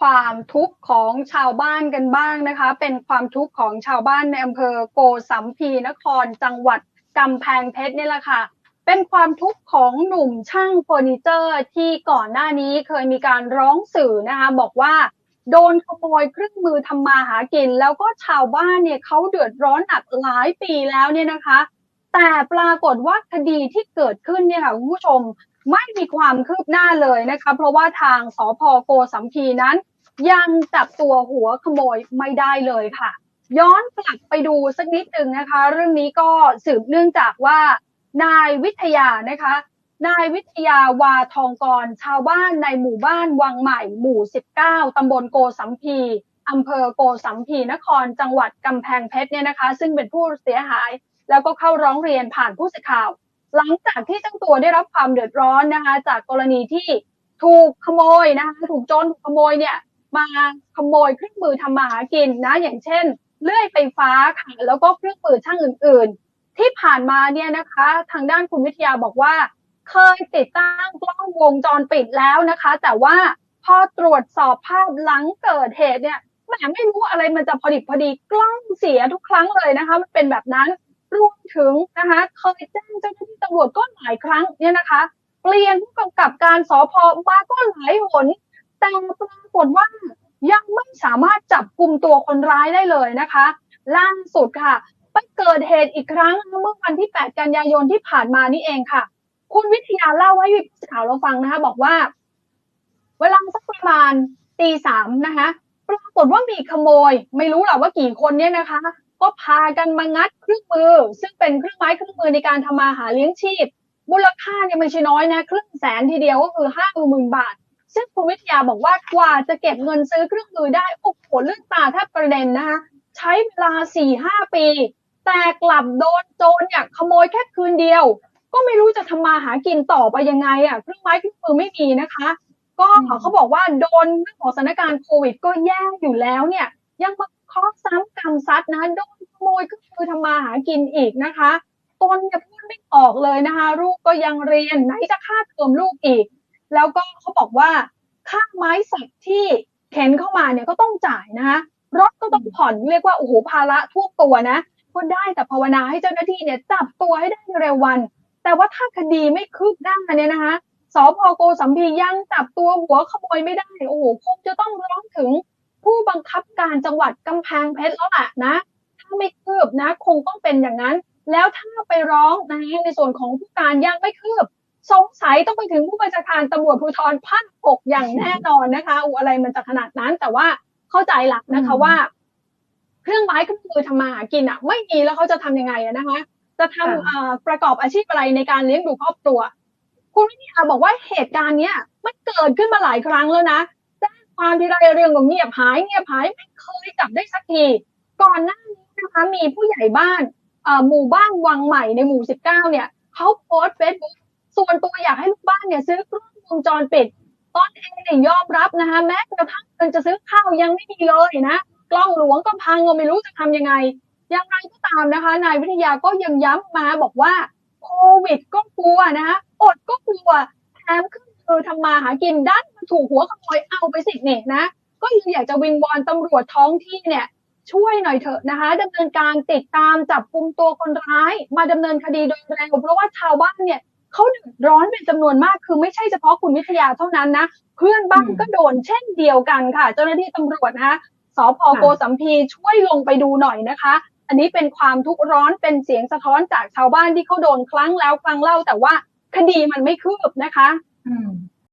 ความทุกข์ของชาวบ้านกันบ้างนะคะ เป็นความทุกข์ของชาวบ้านในอำเภอโกสัมพีนครจังหวัดกำแพงเพชรนี่แหละค่ะ เป็นความทุกข์ของหนุ่มช่างเฟอร์นิเจอร์ที่ก่อนหน้านี้เคยมีการร้องสื่อนะคะบอกว่าโดนขโมยเครื่องมือทำมาหากิน แล้วก็ชาวบ้านเนี่ยเขาเดือดร้อนหนักหลายปีแล้วเนี่ยนะคะ แต่ปรากฏว่าคดีที่เกิดขึ้นเนี่ยค่ะคุณผู้ชม ไม่มีความคืบหน้าเลยนะคะ เพราะว่าทางสพโกสัมพีนั้น ยังจับตัวหัวขโมยไม่ได้เลยค่ะ ย้อนกลับไปดูสักนิดหนึ่งนะคะ เรื่องนี้ก็สืบเนื่องจากว่านายวิทยานะคะ นายวิทยาวาทองกร ชาวบ้านในหมู่บ้านวังใหม่หมู่ 19 ตำบลโกสัมพีอำเภอโกสัมพีนครจังหวัดกำแพงเพชรเนี่ยนะคะ ซึ่งเป็นผู้เสียหาย แล้วก็เข้าร้องเรียนผ่านผู้สื่อข่าว หลังจากที่เจ้าตัวได้รับความเดือดร้อนนะคะ จากกรณีที่ถูกขโมยนะคะถูกโจรถูกขโมยเนี่ย มาขโมยเครื่องมือทำมาหากินนะ อย่างเช่น เลื่อยไฟฟ้าค่ะแล้วก็เครื่องมือช่างอื่น ๆ ที่ผ่านมาเนี่ยนะคะ ทางด้านคุณวิทยาบอกว่า เคยติดตั้งกล้องวงจรปิดแล้วนะคะ แต่ว่าพอตรวจสอบภาพหลังเกิดเหตุเนี่ยแหมไม่รู้อะไรมันจะพอดิบพอดีกล้องเสียทุกครั้งเลยนะคะ มันเป็นแบบนั้น รวมถึงนะคะเคยแจ้งเจ้าหน้าที่ตำรวจก็หลายครั้งเนี่ยนะคะ เปลี่ยนผู้กำกับการสพมาก็หลายหน แต่ปรากฏว่ายังไม่สามารถจับกลุ่มตัวคนร้ายได้เลยนะคะ ล่าสุดค่ะ ไปเกิดเหตุอีกครั้งเมื่อวันที่ 8 กันยายนที่ผ่านมานี่เองค่ะ คุณวิทยาเล่าให้ผู้ข่าวเราฟังนะคะ บอกว่า เวลาสักประมาณตีสามนะคะ ปรากฏว่ามีขโมย ไม่รู้หรอกว่ากี่คนเนี่ยนะคะ ก็พากันมางัดเครื่องมือ ซึ่งเป็นเครื่องไม้เครื่องมือในการทำมาหาเลี้ยงชีพ มูลค่าเนี่ยไม่ใช่น้อยนะครึ่งแสนทีเดียวก็คือห้าหมื่นบาท ซึ่งคุณวิทยาบอกว่ากว่าจะเก็บเงินซื้อเครื่องมือได้โอ้โหเลื่อดตาแทบกระเด็นนะคะใช้เวลาสี่ห้าปี แต่กลับโดนโจรเนี่ยขโมยแค่คืนเดียว ก็ไม่รู้จะทำมาหากินต่อไปยังไงอะเครื่องไม้เครื่องมือไม่มีนะคะก็เขาบอกว่าโดนเรื่องของสถานการณ์โควิด ก็แย่อยู่แล้วเนี่ย ยังมาคราะห์ซ้ำกรรมซัดนะโดน โมยเครื่องมือทำมาหากินอีกนะคะตนเนี่ยพูดไม่ออกเลยนะคะ ลูกก็ยังเรียนไหนจะค่าเทอมลูกอีก แล้วก็เขาบอกว่าค่าไม้สักที่เข็นเข้ามาเนี่ยก็ต้องจ่ายนะคะรถก็ต้องผ่อนเรียกว่าโอ้โหภาระท่วมตัวนะก็ได้แต่ภาวนาให้เจ้าหน้าที่เนี่ยจับตัวให้ได้ในเร็ววัน แต่ว่าถ้าคดีไม่คืบหน้าเนี่ยนะคะสพโกสัมพียังจับตัวหัวขโมยไม่ได้โอ้โหคงจะต้องร้องถึงผู้บังคับการจังหวัดกำแพงเพชรแล้วแหละนะ บนะ คงต้องเป็นอย่างนั้น แล้วถ้าไปร้องนะในส่วนของผู้การยังไม่คืบสงสัยต้องไปถึงผู้บัญชาการตำรวจภูธรภาคหกอย่างแน่นอนนะคะอูอะไรมันจะขนาดนั้น แต่ว่าเข้าใจหลักนะคะว่า เครื่องไม้เครื่องมือทำมาหากินอะ ไม่มีแล้วเขาจะทำยังไงอะนะคะ จะทำอ่าประกอบอาชีพอะไรในการเลี้ยงดูครอบครัว คุณวิทยาบอกว่าเหตุการณ์เนี้ยมันเกิดขึ้นมาหลายครั้งแล้วนะแจ้งความทีไรเรื่องก็เงียบหายเงียบหายไม่เคยจับได้สักทีก่อนหน้านี้ นะคะมีผู้ใหญ่บ้านหมู่บ้านวังใหม่ในหมู่ 19 เนี่ยเขาโพสต์เฟซบุ๊กส่วนตัวอยากให้ลูกบ้านเนี่ยซื้อกล้องวงจรปิดตอนเองเนี่ยยอมรับนะคะแม้กระทั่งเงินจะซื้อข้าวยังไม่มีเลยนะกล้องหลวงก็พังก็ไม่รู้จะทำยังไงอย่างไรก็ตามนะคะ นายวิทยาก็ยังย้ำมาบอกว่าโควิดก็กลัวนะคะอดก็กลัวแถมคือคือทำมาหากินด้านมาถูกหัวขโมยเอาไปสิเนี่ยนะ ก็ยังอยากจะวิงวอนตำรวจท้องที่เนี่ย ช่วยหน่อยเถอะนะคะดำเนินการติดตามจับกลุ่มตัวคนร้าย มาดำเนินคดีโดยเร็วเพราะว่าชาวบ้านเนี่ยเขาเดือดร้อนเป็นจำนวนมากคือไม่ใช่เฉพาะคุณวิทยาเท่านั้นนะ เพื่อนบ้านก็โดนเช่นเดียวกันค่ะ เจ้าหน้าที่ตำรวจนะคะสพโกสัมพีช่วยลงไปดูหน่อยนะคะ อันนี้เป็นความทุกข์ร้อนเป็นเสียงสะท้อนจากชาวบ้านที่เขาโดนครั้งแล้วครั้งเล่าแต่ว่าคดีมันไม่คืบนะคะ อืม